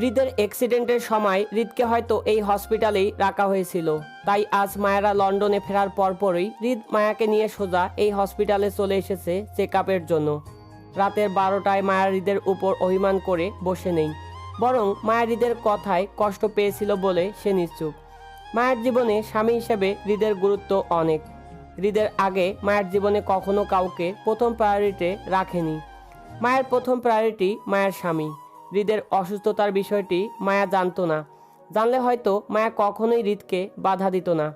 হৃদের অ্যাক্সিডেন্টের সময় হৃদকে হয়তো এই হসপিটালেই রাখা হয়েছিল। তাই আজ মায়েরা লন্ডনে ফেরার পরপরই হৃদ মায়াকে নিয়ে সোজা এই হসপিটালে চলে এসেছে চেক জন্য। রাতের বারোটায় মায়া হৃদের উপর অভিমান করে বসে নেই। বরং মায়া হৃদের কথায় কষ্ট পেয়েছিল বলে সে নিশ্চুপ। মায়ের জীবনে স্বামী হিসেবে হৃদের গুরুত্ব অনেক। হৃদের আগে মায়ের জীবনে কখনো কাউকে প্রথম প্রায়োরিটি রাখেনি। মায়ের প্রথম প্রায়োরিটি মায়ের স্বামী। হৃদের অসুস্থতার বিষয়টি মায়া জানতো না। জানলে হয়তো মায়া কখনোই হৃদকে বাধা দিত না।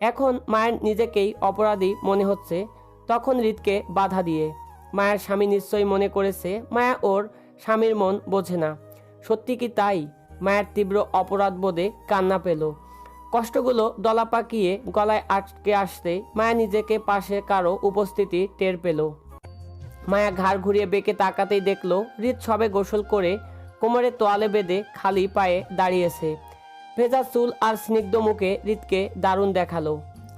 এখন মায়ের নিজেকেই অপরাধী মনে হচ্ছে, তখন হৃদকে বাধা দিয়ে। মায়ের স্বামী নিশ্চয়ই মনে করেছে, মায়া ওর স্বামীর মন বোঝে না। সত্যি কি তাই? মায়ের তীব্র অপরাধ বোধে কান্না পেল। কষ্টগুলো দলা পাকিয়ে গলায় আটকে আসতে মায়া নিজেকে পাশে কারও উপস্থিতি টের পেল। মায়া ঘাড় ঘুরিয়ে বেঁকে তাকাতেই দেখল, হৃদ সবে গোসল করে কোমরে তোয়ালে বেঁধে খালি পায়ে দাঁড়িয়েছে। ভেজা চুল আর স্নিগ্ধ মুখে হৃদকে দারুণ দেখাল।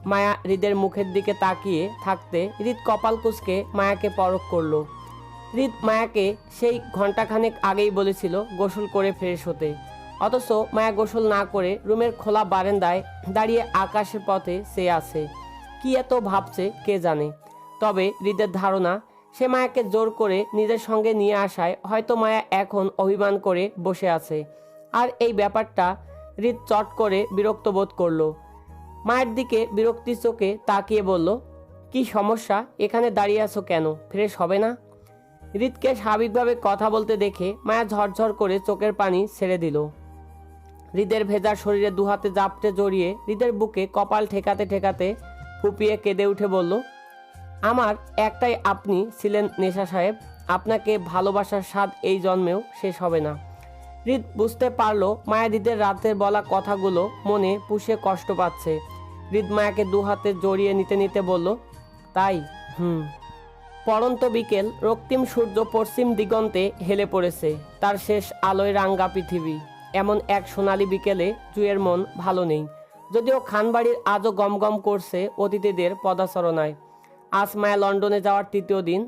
মায়া হৃদের মুখের দিকে তাকিয়ে থাকতে হৃদ কপাল কুচকে মায়াকে পরখ করল। হৃদ মায়াকে সেই ঘন্টাখানেক আগেই বলেছিল গোসল করে ফ্রেশ হতে। অথচ মায়া গোসল না করে রুমের খোলা বারান্দায় দাঁড়িয়ে আকাশের পথে সে আছে। কি এত ভাবছে কে জানে? তবে হৃদের ধারণা সে মায়াকে জোর করে নিজের সঙ্গে নিয়ে আসায় হয়তো মায়া এখন অভিমান করে বসে আছে। আর এই ব্যাপারটা হৃদ চট করে বিরক্ত বোধ করল। মায়ের দিকে বিরক্তির চোখে তাকিয়ে বলল, কি সমস্যা? এখানে দাঁড়িয়ে আছো কেন? ফ্রেশ হবে না? হৃদকে স্বাভাবিকভাবে কথা বলতে দেখে মায়া ঝরঝর করে চোখের পানি ছেড়ে দিল। হৃদের ভেজা শরীরে দুহাতে জাপটে জড়িয়ে হৃদের বুকে কপাল ঠেকাতে ঠেকাতে ফুপিয়ে কেঁদে উঠে বলল আমার একটাই আপনি ছিলেন নেশা সাহেব। আপনাকে ভালোবাসার স্বাদ এই জন্মেও শেষ হবে না। হৃদ বুঝতে পারল মায়াদিদের রাতের বলা কথাগুলো মনে পুষে কষ্ট পাচ্ছে। হৃদ মায়াকে দু হাতে জড়িয়ে নিতে নিতে বলল, তাই? হুম। পড়ন্ত বিকেল রক্তিম সূর্য পশ্চিম দিগন্তে হেলে পড়েছে। তার শেষ আলোয় রাঙ্গা পৃথিবী। এমন এক সোনালী বিকেলে জুয়ের মন ভালো নেই। যদিও খানবাড়ির আজও গমগম করছে অতিথিদের পদাচরণায়। আজ মায়া লন্ডনে যাওয়ার তৃতীয় দিন,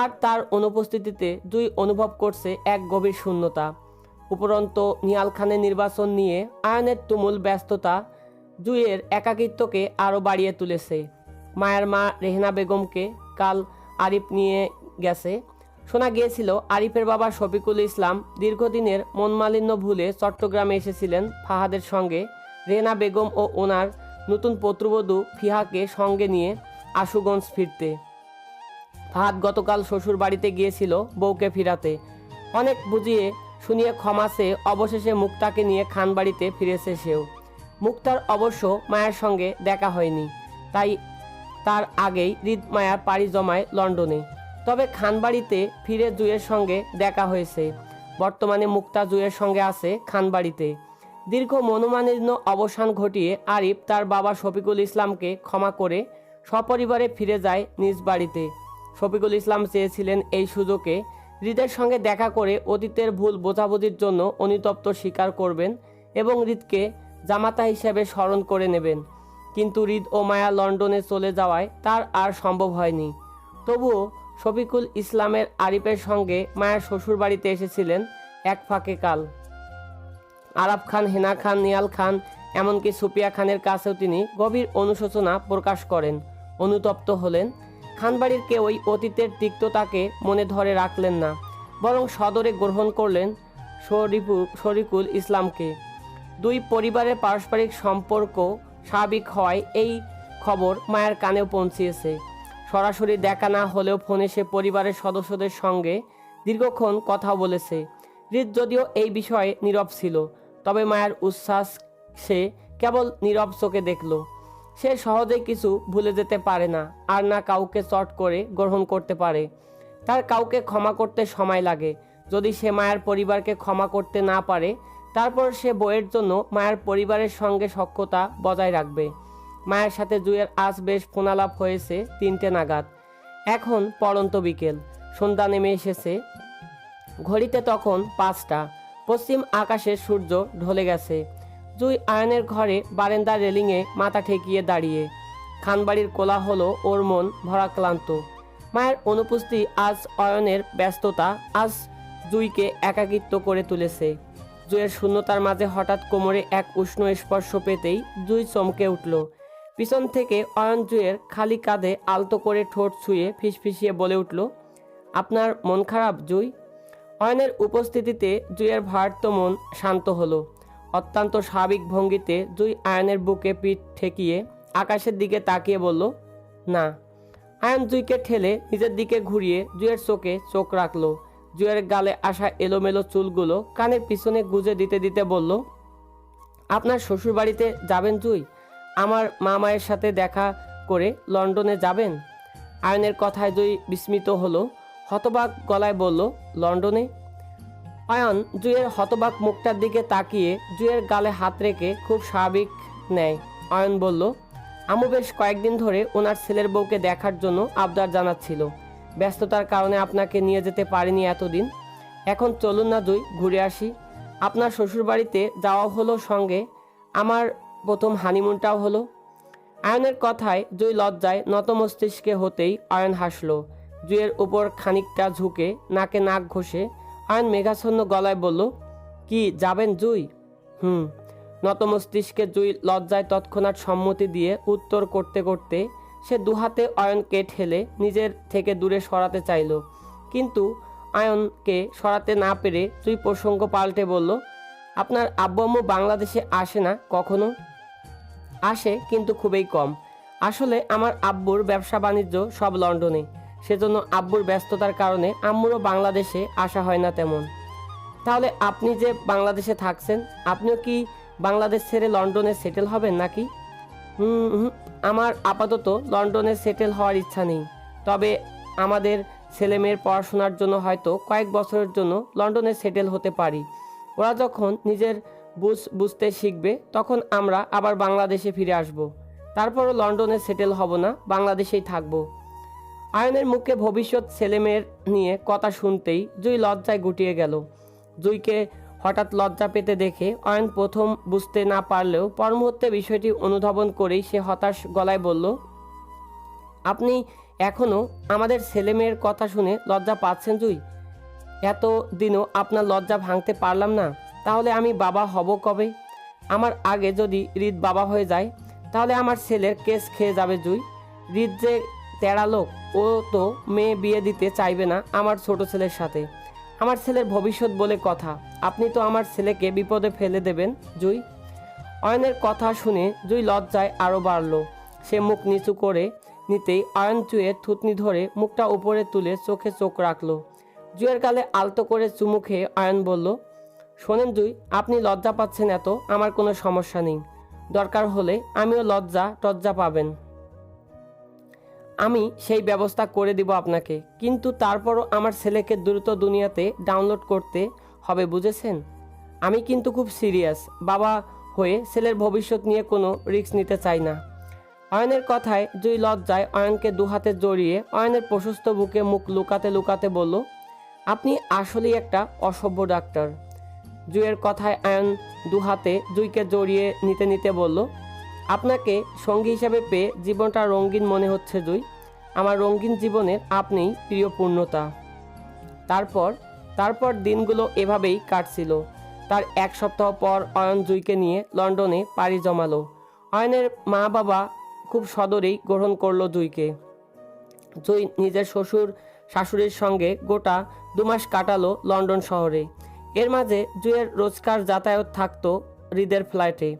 আর তার অনুপস্থিতিতে জুই অনুভব করছে এক গভীর শূন্যতা। উপরন্ত নিয়াল খানের নির্বাচন নিয়ে আয়নের তুমুল ব্যস্ততা জুইয়ের একাকিত্বকে আরও বাড়িয়ে তুলেছে। মায়ের মা রেহনা বেগমকে কাল আরিফ নিয়ে গেছে। শোনা গিয়েছিল, আরিফের বাবা শফিকুল ইসলাম দীর্ঘদিনের মনমালিন্য ভুলে চট্টগ্রামে এসেছিলেন ফাহাদের সঙ্গে। রেহনা বেগম ও ওনার নতুন পত্রবধূ ফিহাকে সঙ্গে নিয়ে আশুগঞ্জ ফিরতে। ফাহাদ গতকাল শ্বশুর বাড়িতে গিয়েছিল বউকে ফিরাতে। অনেক বুঝিয়ে শুনিয়ে ক্ষমাসে অবশেষে মুক্তাকে নিয়ে খানবাড়িতে ফিরেছে সেও। মুক্তার অবশ্য মায়ের সঙ্গে দেখা হয়নি। তাই তার আগেই হৃদ মায়ার পাড়ি জমায় লন্ডনে। তবে খানবাড়িতে ফিরে জুয়ের সঙ্গে দেখা হয়েছে। বর্তমানে মুক্তা জুয়ের সঙ্গে আছে খানবাড়িতে। দীর্ঘ মনোমালিন্য অবসান ঘটিয়ে আরিফ তার বাবা শফিকুল ইসলামকে ক্ষমা করে সপরিবারে ফিরে যায় নিজ বাড়িতে। শফিকুল ইসলাম চেয়েছিলেন এই সুযোগে হৃদের সঙ্গে দেখা করে অতীতের ভুল বোঝাবুঝির জন্য অনুতপ্ত স্বীকার করবেন এবং হৃদকে জামাতা হিসেবে স্মরণ করে নেবেন। কিন্তু হৃদ ও মায়া লন্ডনে চলে যাওয়ায় তার আর সম্ভব হয়নি। তবুও শফিকুল ইসলামের আরিফের সঙ্গে মায়ের শ্বশুর বাড়িতে এসেছিলেন এক ফাঁকে কাল। আরাফ খান, হেনা খান, নিয়াল খান, এমনকি সুপিয়া খানের কাছেও তিনি গভীর অনুশোচনা প্রকাশ করেন। অনুতপ্ত হলেন। খানবাড়ির কেউই অতীতের তিক্ততাকে মনে ধরে রাখলেন না, বরং সদরে গ্রহণ করলেন শরীফু, শরিকুল ইসলামকে। দুই পরিবারের পারস্পরিক সম্পর্ক স্বাভাবিক হওয়ায় এই খবর মায়ের কানেও পৌঁছিয়েছে। সরাসরি দেখা না হলেও ফোনে সে পরিবারের সদস্যদের সঙ্গে দীর্ঘক্ষণ কথা বলেছে। হৃদ যদিও এই বিষয়ে নীরব ছিল, তবে মায়ের উচ্ছ্বাস সে কেবল নীরব চোখে দেখল। সে সহজেই কিছু ভুলে যেতে পারে না আর না কাউকে চট করে গ্রহণ করতে পারে। তার কাউকে ক্ষমা করতে সময় লাগে। যদি সে মায়ের পরিবারকে ক্ষমা করতে না পারে, তারপর সে বইয়ের জন্য মায়ের পরিবারের সঙ্গে সখ্যতা বজায় রাখবে। মায়ের সাথে জুয়ের আজ বেশ ফোনালাপ হয়েছে তিনটে নাগাদ। এখন পড়ন্ত বিকেল। সন্ধ্যা নেমে এসেছে। ঘড়িতে তখন পাঁচটা। পশ্চিম আকাশে সূর্য ঢলে গেছে। জুই আয়নের ঘরে বারেন্দার রেলিংয়ে মাথা ঠেকিয়ে দাঁড়িয়ে। খানবাড়ির কোলা হলো ওর মন ভরা ক্লান্ত। মায়ের অনুপস্থিতি আজ অয়নের ব্যস্ততা, আজ জুইকে একাকিত্ব করে তুলেছে। জুয়ের শূন্যতার মাঝে হঠাৎ কোমরে এক উষ্ণ স্পর্শ পেতেই জুই চমকে উঠল। পিছন থেকে অয়ন জুয়ের খালি কাঁধে আলতো করে ঠোঁট ছুঁয়ে ফিসফিসিয়ে বলে উঠল, আপনার মন খারাপ, জুই? অয়নের উপস্থিতিতে জুইয়ের ভারার্ত মন শান্ত হলো। অত্যন্ত স্বাভাবিক ভঙ্গিতে জুই আয়নের বুকে পিঠ ঠেকিয়ে আকাশের দিকে তাকিয়ে বলল, না। আয়ন জুইকে ঠেলে নিজের দিকে ঘুরিয়ে জুয়ের চোখে চোখ রাখল। জুয়ের গালে আসা এলোমেলো চুলগুলো কানের পিছনে গুজে দিতে দিতে বলল, আপনার শ্বশুরবাড়িতে যাবেন জুই? আমার মা মায়ের সাথে দেখা করে লন্ডনে যাবেন? আয়নের কথায় জুই বিস্মিত হলো, হতবাক গলায় বলল, লন্ডনে? অয়ন জুয়ের হতবাক মুখটার দিকে তাকিয়ে জুয়ের গালে হাত রেখে খুব স্বাভাবিক নেয়। অয়ন বলল, আমু বেশ কয়েকদিন ধরে ওনার ছেলের বউকে দেখার জন্য আবদার জানাচ্ছিল। ব্যস্ততার কারণে আপনাকে নিয়ে যেতে পারিনি এতদিন। এখন চলুন না দুই ঘুরে আসি। আপনার শ্বশুরবাড়িতে যাওয়া হলো সঙ্গে, আমার প্রথম হানিমুনটাও হলো। আয়নের কথায় জুই লজ্জায় নত মস্তিষ্কে হতেই অয়ন হাসলো। জুয়ের উপর খানিকটা ঝুঁকে নাকে নাক ঘষে অয়ন মেঘাচ্ছন্ন গলায় বলল, কি, যাবেন জুই? হুম। নত মস্তিষ্কে জুই লজ্জায় তৎক্ষণাৎ সম্মতি দিয়ে উত্তর করতে করতে সে দুহাতে অয়নকে ঠেলে নিজের থেকে দূরে সরাতে চাইল। কিন্তু আয়নকে সরাতে না পেরে জুই প্রসঙ্গ পাল্টে বলল, আপনার আব্বু বাংলাদেশে আসে না কখনো? আসে, কিন্তু খুবই কম। আসলে আমার আব্বুর ব্যবসা বাণিজ্য সব লন্ডনে। সেজন্য আব্বুর ব্যস্ততার কারণে আম্মুরও বাংলাদেশে আসা হয় না তেমন। তাহলে আপনি যে বাংলাদেশে থাকছেন আপনিও কি বাংলাদেশ ছেড়ে লন্ডনে সেটেল হবেন নাকি? হুম হুম, আমার আপাতত লন্ডনে সেটেল হওয়ার ইচ্ছা নেই। তবে আমাদের ছেলে মেয়ের পড়াশোনার জন্য হয়তো কয়েক বছরের জন্য লন্ডনে সেটেল হতে পারি। ওরা যখন নিজের বুঝ বুঝতে শিখবে তখন আমরা আবার বাংলাদেশে ফিরে আসব। তারপরও লন্ডনে সেটেল হব না বাংলাদেশেই থাকব। আয়নের মুখে ভবিষ্যৎ ছেলেমেয়ের নিয়ে কথা শুনতেই জুই লজ্জায় গুটিয়ে গেল। জুইকে হঠাৎ লজ্জা পেতে দেখে অয়ন প্রথম বুঝতে না পারলেও পর মুহূর্তে বিষয়টি অনুধাবন করেই সে হতাশ গলায় বলল, আপনি এখনও আমাদের ছেলেমেয়ের কথা শুনে লজ্জা পাচ্ছেন জুই? এত দিনও আপনার লজ্জা ভাঙতে পারলাম না। তাহলে আমি বাবা হব কবে? আমার আগে যদি হৃদ বাবা হয়ে যায়, তাহলে আমার ছেলের কেস খেয়ে যাবে জুই। হৃদ যে তেরা লোক, ও তো মেয়ে বিয়ে দিতে চাইবে না আমার ছোট ছেলের সাথে। আমার ছেলের ভবিষ্যৎ বলে কথা, আপনি তো আমার ছেলেকে বিপদে ফেলে দেবেন, জুই। অয়নের কথা শুনে জুই লজ্জায় আরও বাড়ল। সে মুখ নিচু করে নিতেই অয়ন চুয়ে থুতনি ধরে মুখটা উপরে তুলে চোখে চোখ রাখল। জুয়ের গালে আলতো করে চুমু খেয়ে অয়ন বলল, শোনেন জুই, আপনি লজ্জা পাচ্ছেন এত, আমার কোনো সমস্যা নেই। দরকার হলে আমিও লজ্জা টজ্জা পাবেন। আমি সেই ব্যবস্থা করে দিব আপনাকে। কিন্তু তারপরও আমার ছেলেকে দ্রুত দুনিয়াতে ডাউনলোড করতে হবে, বুঝেছেন? আমি কিন্তু খুব সিরিয়াস বাবা হয়ে ছেলের ভবিষ্যৎ নিয়ে কোনো রিস্ক নিতে চাই না। অয়নের কথায় জুই লজ্জায় অয়নকে দুহাতে জড়িয়ে অয়নের প্রশস্ত বুকে মুখ লুকাতে লুকাতে বলল, আপনি আসলেই একটা অসভ্য ডাক্তার জুইয়ের কথায় আয়ন দুহাতে জুইকে জড়িয়ে নিতে নিতে বলল, আপনাকে সঙ্গী হিসাবে পেয়ে জীবনটা রঙিন মনে হচ্ছে জুই। আমার রঙিন জীবনের আপনিই প্রিয় পূর্ণতা। তারপর তারপর দিনগুলো এভাবেই কাটছিল। তার এক সপ্তাহ পর অয়ন জুইকে নিয়ে লন্ডনে পাড়ি জমালো। অয়নের মা বাবা খুব সদরেই গ্রহণ করল জুইকে। জুই নিজের শ্বশুর, শাশুড়ির সঙ্গে গোটা দুমাস কাটালো লন্ডন শহরে। এর মাঝে জুয়ের রোজকার যাতায়াত থাকতো হৃদের ফ্লাইটে।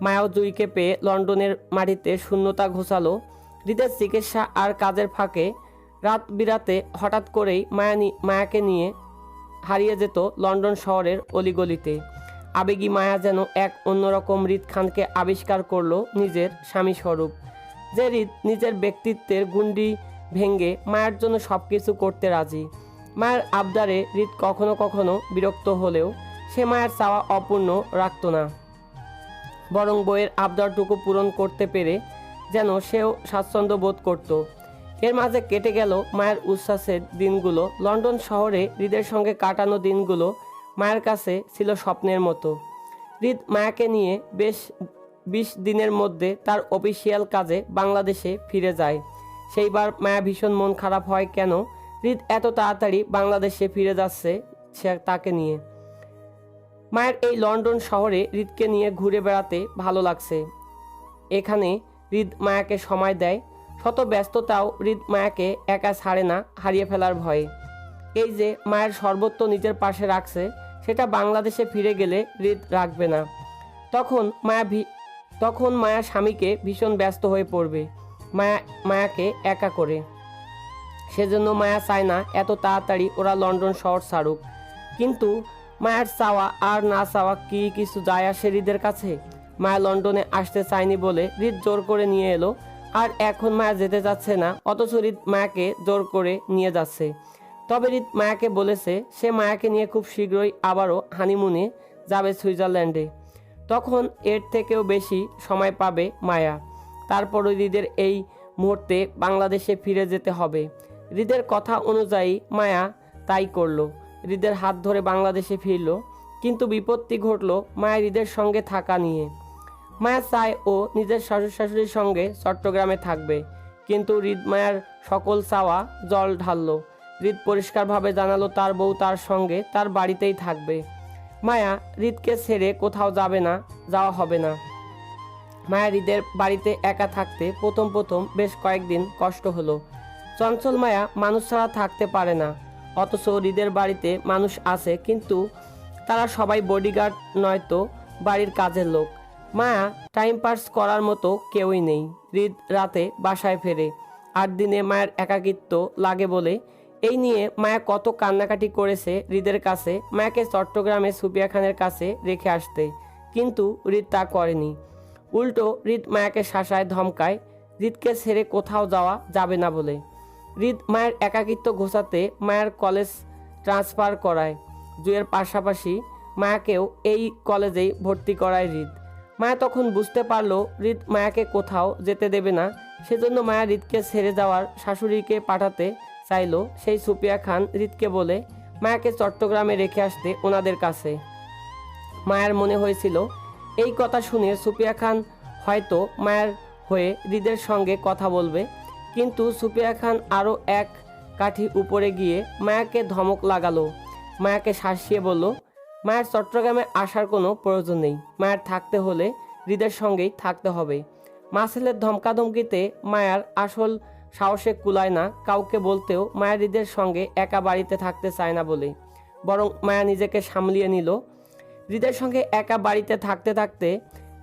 মায়াও জুইকে পেয়ে লন্ডনের মাটিতে শূন্যতা ঘোষালো হৃদের চিকিৎসা আর কাজের ফাঁকে রাত বিরাতে হঠাৎ করেই মায়া মায়াকে নিয়ে হারিয়ে যেত লন্ডন শহরের অলিগলিতে। আবেগী মায়া যেন এক অন্যরকম হৃদ খানকে আবিষ্কার করল নিজের স্বামী স্বরূপ। যে হৃদ নিজের ব্যক্তিত্বের গুন্ডি ভেঙে মায়ের জন্য সব কিছু করতে রাজি। মায়ের আবদারে হৃদ কখনো কখনো বিরক্ত হলেও সে মায়ের চাওয়া অপূর্ণ রাখত না। বরং বইয়ের আবদারটুকু পূরণ করতে পেরে যেন সেও স্বাচ্ছন্দ্য বোধ করত। এর মাঝে কেটে গেল মায়ের উচ্ছ্বাসের দিনগুলো। লন্ডন শহরে হৃদের সঙ্গে কাটানো দিনগুলো মায়ের কাছে ছিল স্বপ্নের মতো। হৃদ মায়াকে নিয়ে বেশ বিশ দিনের মধ্যে তার অফিসিয়াল কাজে বাংলাদেশে ফিরে যায়। সেইবার মায়া ভীষণ মন খারাপ হয় কেন? হৃদ এত তাড়াতাড়ি বাংলাদেশে ফিরে যাচ্ছে সে তাকে নিয়ে। মায়ের এই লন্ডন শহরে হৃদকে নিয়ে ঘুরে বেড়াতে ভালো লাগছে। এখানে হৃদ মায়াকে সময় দেয়। শত ব্যস্ততাও হৃদ মায়াকে একা ছাড়ে না, হারিয়ে ফেলার ভয়ে। এই যে মায়ের সর্বত্র নিজের পাশে রাখছে, সেটা বাংলাদেশে ফিরে গেলে হৃদ রাখবে না। তখন মায়া তখন মায়া স্বামীকে ভীষণ ব্যস্ত হয়ে পড়বে। মায়া, মায়াকে একা করে। সেজন্য মায়া চায় না এত তাড়াতাড়ি ওরা লন্ডন শহর ছাড়ুক। কিন্তু মায়ের চাওয়া আর না চাওয়া কি কিছু যায় আসে হৃদের কাছে? মায়া লন্ডনে আসতে চায়নি বলে হৃদ জোর করে নিয়ে এলো। আর এখন মায়া যেতে যাচ্ছে না, অথচ হৃদ মায়াকে জোর করে নিয়ে যাচ্ছে। তবে হৃদ মায়াকে বলেছে, সে মায়াকে নিয়ে খুব শীঘ্রই আবারও হানিমুনে যাবে সুইজারল্যান্ডে। তখন এর থেকেও বেশি সময় পাবে মায়া। তারপরও রিদের এই মুহূর্তে বাংলাদেশে ফিরে যেতে হবে। রিদের কথা অনুযায়ী মায়া তাই করল। হৃদের হাত ধরে বাংলাদেশে ফিরল, কিন্তু বিপত্তি ঘটল মায়া রিদের সঙ্গে থাকা নিয়ে। মায়া চায় ও নিজের শ্বশুর শাশুড়ির সঙ্গে চট্টগ্রামে থাকবে। কিন্তু হৃদ মায়ার সকল চাওয়া জল ঢাললো। হৃদ পরিষ্কারভাবে জানালো তার বউ তার সঙ্গে তার বাড়িতেই থাকবে। মায়া হৃদকে ছেড়ে কোথাও যাবে না, যাওয়া হবে না। মায়া হৃদের বাড়িতে একা থাকতে প্রথম প্রথম বেশ কয়েকদিন কষ্ট হলো। চঞ্চল মায়া মানুষ ছাড়া থাকতে পারে না। অথচ হৃদের বাড়িতে মানুষ আছে, কিন্তু তারা সবাই বডিগার্ড নয়তো বাড়ির কাজের লোক। মায়া টাইম পাস করার মতো কেউই নেই। হৃদ রাতে বাসায় ফেরে। আট দিনে মায়ের একাকিত্ব লাগে বলে এই নিয়ে মায়া কত কান্নাকাটি করেছে হৃদের কাছে, মায়াকে চট্টগ্রামে সুপিয়া খানের কাছে রেখে আসতে। কিন্তু হৃদ তা করেনি। উল্টো হৃদ মায়াকে শাসায় ধমকায় হৃদকে ছেড়ে কোথাও যাওয়া যাবে না বলে। হৃদ মায়ের একাকিত্ব ঘোষাতে মায়ের কলেজ ট্রান্সফার করায়। জুয়ের পাশাপাশি মায়াকেও এই কলেজেই ভর্তি করায় হৃদ মায়া তখন বুঝতে পারল হৃদ মায়াকে কোথাও যেতে দেবে না। সেজন্য মায়া হৃদকে ছেড়ে যাওয়ার শাশুড়িকে পাঠাতে চাইলো। সেই সুপিয়া খান হৃদকে বলে, মায়াকে চট্টগ্রামে রেখে আসতে ওনাদের কাছে। মায়ের মনে হয়েছিল, এই কথা শুনে সুপিয়া খান হয়তো মায়ের হয়ে হৃদের সঙ্গে কথা বলবে। কিন্তু সুপিয়া খান আরও এক কাঠি উপরে গিয়ে মায়াকে ধমক লাগালো। মায়াকে শাসিয়ে বলল মায়ের চট্টগ্রামে আসার কোনো প্রয়োজন নেই। মায়ের থাকতে হলে হৃদের সঙ্গেই থাকতে হবে। মাসেলের ধমকাধমকিতে মায়ার আসল সাহসে কুলায় না, কাউকে বলতেও মায়া হৃদের সঙ্গে একা বাড়িতে থাকতে চায় না বলে। বরং মায়া নিজেকে সামলিয়ে নিল। হৃদের সঙ্গে একা বাড়িতে থাকতে থাকতে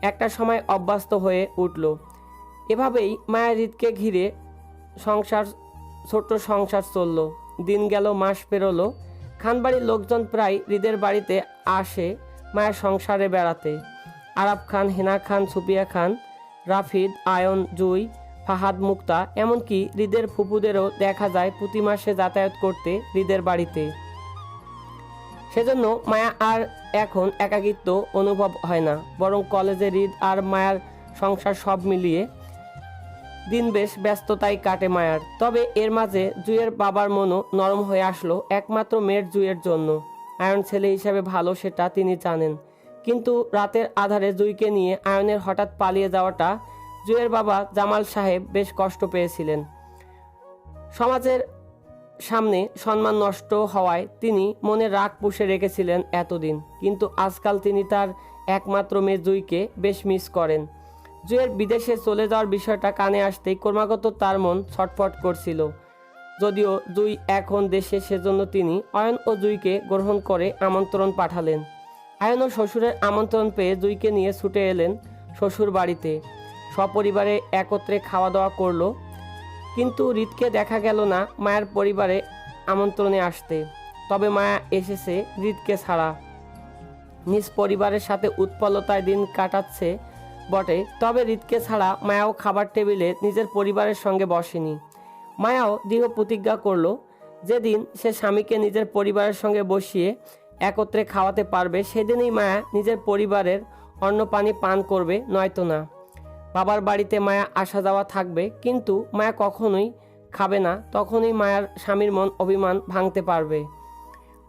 একটা সময় অভ্যস্ত হয়ে উঠল। এভাবেই মায়া হৃদকে ঘিরে সংসার, ছোট্ট সংসার চলল। দিন গেল, মাস পেরোলো। খানবাড়ির লোকজন প্রায় হৃদের বাড়িতে আসে মায়ের সংসারে বেড়াতে। আরাব খান, হেনা খান, সুপিয়া খান, রাফিদ, আয়ন, জুই, ফাহাদ, মুক্তা, এমনকি হৃদের ফুপুদেরও দেখা যায় প্রতি মাসে যাতায়াত করতে হৃদের বাড়িতে। সেজন্য মায়া আর এখন একাকিত্ব অনুভব হয় না, বরং কলেজে হৃদ আর মায়ার সংসার সব মিলিয়ে দিন বেশ ব্যস্ততাই কাটে মায়ার। তবে এর মাঝে জুয়ের বাবার মনও নরম হয়ে আসলো একমাত্র মেয়ের জুয়ের জন্য। আয়ন ছেলে হিসাবে ভালো সেটা তিনি জানেন। কিন্তু রাতের আধারে জুইকে নিয়ে আয়নের হঠাৎ পালিয়ে যাওয়াটা জুয়ের বাবা জামাল সাহেব বেশ কষ্ট পেয়েছিলেন। সমাজের সামনে সম্মান নষ্ট হওয়ায় তিনি মনে রাগ পুষে রেখেছিলেন এতদিন। কিন্তু আজকাল তিনি তার একমাত্র মেয়ে জুইকে বেশ মিস করেন। জুয়ের বিদেশে চলে যাওয়ার বিষয়টা কানে আসতেই ক্রমাগত তার মন ছটফট করছিল। যদিও জুই এখন দেশে সেজন্য তিনি অয়ন ও জুইকে গ্রহণ করে আমন্ত্রণ পাঠালেন। আয়ন ও শ্বশুরের আমন্ত্রণ পেয়ে জুইকে নিয়ে ছুটে এলেন শ্বশুর বাড়িতে। সপরিবারে একত্রে খাওয়া দাওয়া করল। কিন্তু রিতকে দেখা গেল না মায়ের পরিবারে আমন্ত্রণে আসতে। তবে মায়া এসেছে রিতকে ছাড়া। নিজ পরিবারের সাথে উৎপলতায় দিন কাটাচ্ছে বটে, তবে রিতকে ছাড়া মায়াও খাবার টেবিলে নিজের পরিবারের সঙ্গে বসেনি। মায়াও দৃঢ় প্রতিজ্ঞা করল, যেদিন সে স্বামীকে নিজের পরিবারের সঙ্গে বসিয়ে একত্রে খাওয়াতে পারবে, সেদিনই মায়া নিজের পরিবারের অন্ন পানি পান করবে, নয়তো না। বাবার বাড়িতে মায়া আসা যাওয়া থাকবে, কিন্তু মায়া কখনোই খাবে না, তখনই মায়ার স্বামীর মন অভিমান ভাঙতে পারবে।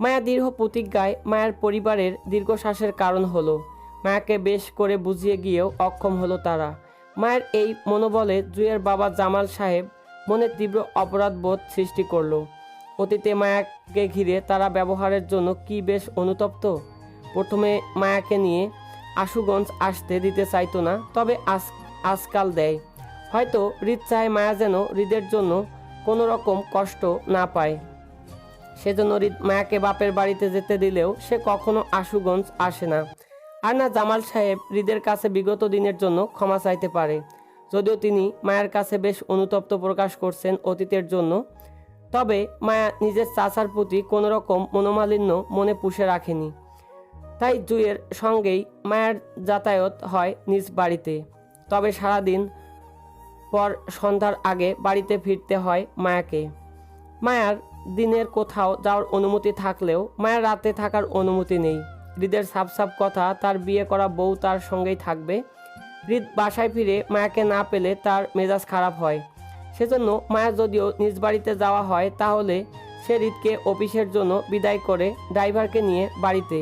মায়া দীর্ঘ প্রতিজ্ঞায় মায়ের পরিবারের দীর্ঘশ্বাসের কারণ হলো মায়াকে বেশ করে বুঝিয়ে গিয়েও অক্ষম হলো তারা। মায়ের এই মনোবলে জুয়ের বাবা জামাল সাহেব মনে তীব্র অপরাধবোধ সৃষ্টি করল। অতীতে মায়াকে ঘিরে তারা ব্যবহারের জন্য কি বেশ অনুতপ্ত? প্রথমে মায়াকে নিয়ে আশুগঞ্জ আসতে দিতে চাইতো না, তবে আজ আজকাল দেয়। হয়তো হৃদ চায় মায়া যেন হৃদের জন্য কোনো রকম কষ্ট না পায়। সেজন্য হৃদ মায়াকে বাপের বাড়িতে যেতে দিলেও সে কখনো আশুগঞ্জ আসে না। আর না জামাল সাহেব হৃদের কাছে বিগত দিনের জন্য ক্ষমা চাইতে পারে। যদিও তিনি মায়ের কাছে বেশ অনুতপ্ত প্রকাশ করছেন অতীতের জন্য, তবে মায়া নিজের চাচার প্রতি কোনো রকম মনোমালিন্য মনে পুষে রাখেনি। তাই জুয়ের সঙ্গেই মায়ের যাতায়াত হয় নিজ বাড়িতে। তবে সারাদিন পর সন্ধ্যার আগে বাড়িতে ফিরতে হয় মায়াকে। মায়ার দিনের কোথাও যাওয়ার অনুমতি থাকলেও মায়ের রাতে থাকার অনুমতি নেই। হৃদের সাপ সাপ কথা, তার বিয়ে করা বউ তার সঙ্গেই থাকবে। হৃদ বাসায় ফিরে মায়াকে না পেলে তার মেজাজ খারাপ হয়। সেজন্য মায়া যদিও নিজ বাড়িতে যাওয়া হয়, তাহলে সে হৃদকে অফিসের জন্য বিদায় করে ড্রাইভারকে নিয়ে বাড়িতে।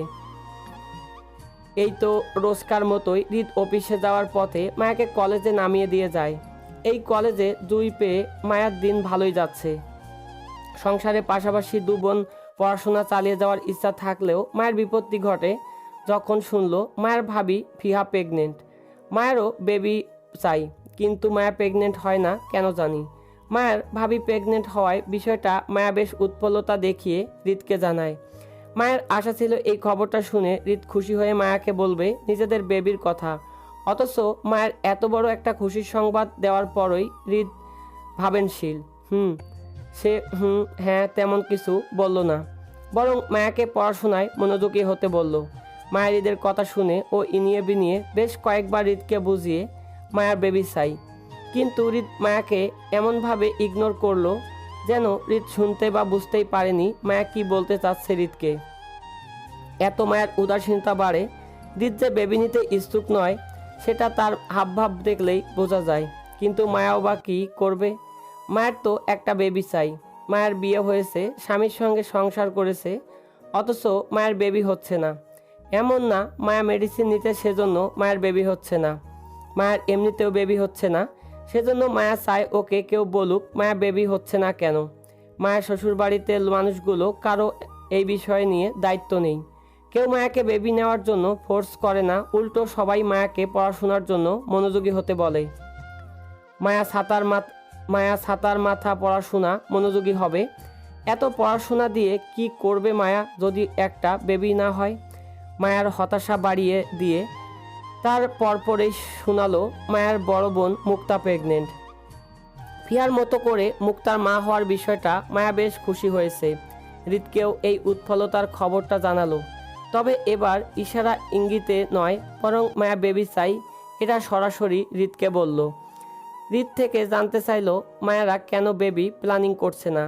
এই তো রোজকার মতোই হৃদ অফিসে যাওয়ার পথে মায়াকে কলেজে নামিয়ে দিয়ে যায়। এই কলেজে দুই পেয়ে মায়ার দিন ভালোই যাচ্ছে। সংসারের পাশাপাশি দু বোন পড়াশোনা চালিয়ে যাওয়ার ইচ্ছা থাকলেও মায়ের বিপত্তি ঘটে যখন শুনলো মায়ের ভাবি ফিহা প্রেগনেন্ট মায়েরও বেবি চাই, কিন্তু মায়া প্রেগনেন্ট হয় না, কেন জানি? মায়ের ভাবি প্রেগনেন্ট হওয়ায় বিষয়টা মায়া বেশ উৎপলতা দেখিয়ে হৃদকে জানায়। মায়ের আশা ছিল এই খবরটা শুনে হৃদ খুশি হয়ে মায়াকে বলবে নিজেদের বেবির কথা। অথচ মায়ের এত বড় একটা খুশির সংবাদ দেওয়ার পরই হৃদ ভাবেনশীল। হুম। সে হুম হ্যাঁ তেমন কিছু বলল না। বরং মায়াকে পড়াশোনায় মনোযোগী হতে বলল। মায়ের ঈদের কথা শুনে ও ইনিয়ে বিনিয়ে বেশ কয়েকবার হৃদকে বুঝিয়ে মায়ার বেবি চাই কিন্তু হৃদ মায়াকে এমনভাবে ইগনোর করল যেন হৃদ শুনতে বা বুঝতেই পারেনি মায়া কি বলতে চাচ্ছে হৃদকে। এত মায়ের উদাসীনতা বাড়ে, হৃদ যে বেবি নিতে ইচ্ছুক নয়, সেটা তার হাবভাব দেখলেই বোঝা যায়। কিন্তু মায়াও বা কী করবে? মায়ের তো একটা বেবি চাই। মায়ের বিয়ে হয়েছে, স্বামীর সঙ্গে সংসার করেছে, অথচ মায়ের বেবি হচ্ছে না। এমন না, মায়া মেডিসিন নিতে সেজন্য মায়ের বেবি হচ্ছে না। মায়ের এমনিতেও বেবি হচ্ছে না, সেজন্য মায়া চায় ওকে কেউ বলুক মায়া বেবি হচ্ছে না কেন। মায়ের শ্বশুর বাড়িতে মানুষগুলো কারও এই বিষয় নিয়ে দায়িত্ব নেই। কেউ মায়াকে বেবি নেওয়ার জন্য ফোর্স করে না, উল্টো সবাই মায়াকে পড়াশোনার জন্য মনোযোগী হতে বলে। মায়া সাঁতার মাথা মায়া ছাতার মাথা পড়াশোনা মনোযোগী হবে। এত পড়াশোনা দিয়ে কি করবে মায়া যদি একটা বেবি না হয়? মায়ার হতাশা বাড়িয়ে দিয়ে তার পরপরেই শোনালো মায়ার বড় বোন মুক্তা প্রেগনেন্ট। ফিয়ার মতো করে মুক্তার মা হওয়ার বিষয়টা মায়া বেশ খুশি হয়েছে। হৃদকেও এই উৎফলতার খবরটা জানালো। তবে এবার ইশারা ইঙ্গিতে নয়, বরং মায়া বেবি চাই, এটা সরাসরি হৃদকে বলল। হৃদ থেকে জানতে চাইলো, মায়েরা কেন বেবি প্ল্যানিং করছে না?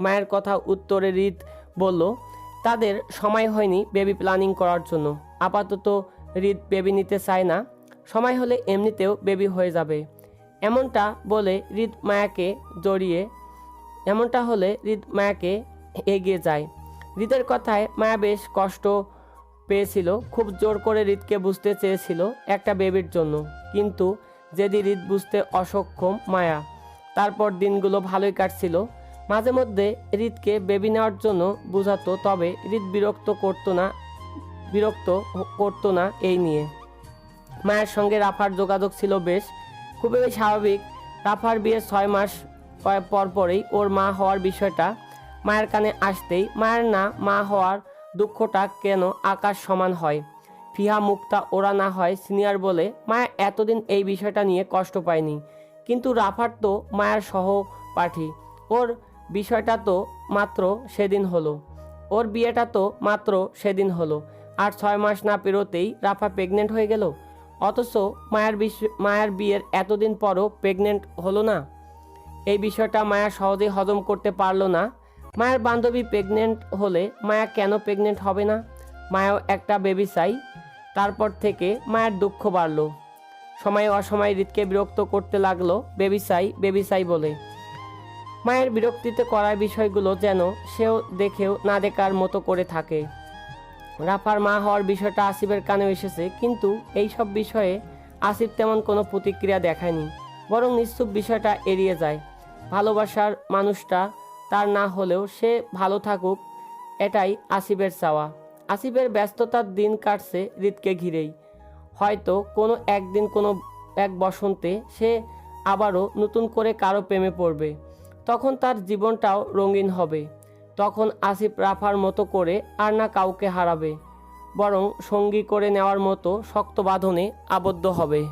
মায়ের কথা উত্তরে হৃদ বলল, তাদের সময় হয়নি বেবি প্ল্যানিং করার জন্য। আপাতত হৃদ বেবি নিতে চায় না। সময় হলে এমনিতেও বেবি হয়ে যাবে। এমনটা বলে হৃদ মায়াকে জড়িয়ে, এমনটা হলে হৃদ মায়াকে এগিয়ে যায়। হৃদের কথায় মায়া বেশ কষ্ট পেয়েছিল, খুব জোর করে হৃদকে বুঝতে চেয়েছিল একটা বেবির জন্য। কিন্তু যেদি হৃদ বুঝতে অসক্ষম মায়া। তারপর দিনগুলো ভালোই কাটছিল। মাঝে মধ্যে হৃদকে বেবি নেওয়ার জন্য বুঝাতো, তবে হৃদ বিরক্ত করতো না, বিরক্ত করতো না এই নিয়ে। মায়ের সঙ্গে রাফার যোগাযোগ ছিল বেশ। খুবই স্বাভাবিক, রাফার বিয়ে ছয় মাস পর- পর পরেই ওর মা হওয়ার বিষয়টা মায়ের কানে আসতেই মায়ের না মা হওয়ার দুঃখটা কেন আকাশ সমান হয়। ফিহা মুক্তা ওরা না হয় সিনিয়র বলে মায়া এতদিন এই বিষয়টা নিয়ে কষ্ট পায়নি। কিন্তু রাফার তো মায়ের সহপাঠী। ওর বিষয়টা তো মাত্র সেদিন হলো। ওর বিয়েটা তো মাত্র সেদিন হলো। আর ছয় মাস না পেরোতেই রাফা প্রেগনেন্ট হয়ে গেল? অথচ মায়ের বিষ- মায়ের বিয়ের এতদিন পরও প্রেগনেন্ট হলো না? এই বিষয়টা মায়া সহজেই হজম করতে পারল না। মায়ের বান্ধবী প্রেগনেন্ট হলে মায়া কেন প্রেগনেন্ট হবে না? মায়াও একটা বেবি চাই। তারপর থেকে মায়ের দুঃখ বাড়লো। সময় অসময় হৃদকে বিরক্ত করতে লাগল বেবিসাই বেবিসাই বলে। মায়ের বিরক্তিতে করার বিষয়গুলো যেন সেও দেখেও না দেখার মতো করে থাকে। রাফার মা হওয়ার বিষয়টা আসিফের কানেও এসেছে, কিন্তু এই সব বিষয়ে আসিফ তেমন কোনো প্রতিক্রিয়া দেখায়নি, বরং নিশ্চুপ বিষয়টা এড়িয়ে যায়। ভালোবাসার মানুষটা তার না হলেও সে ভালো থাকুক, এটাই আসিফের চাওয়া। আসিফের ব্যস্ততার দিন কাটছে হৃদকে ঘিরেই। হয়তো কোনো একদিন কোনো এক বসন্তে সে আবারও নতুন করে কারও প্রেমে পড়বে। তখন তার জীবনটাও রঙিন হবে। তখন আসিফ রাফার মতো করে আর না কাউকে হারাবে। বরং সঙ্গী করে নেওয়ার মতো শক্ত বাঁধনে আবদ্ধ হবে।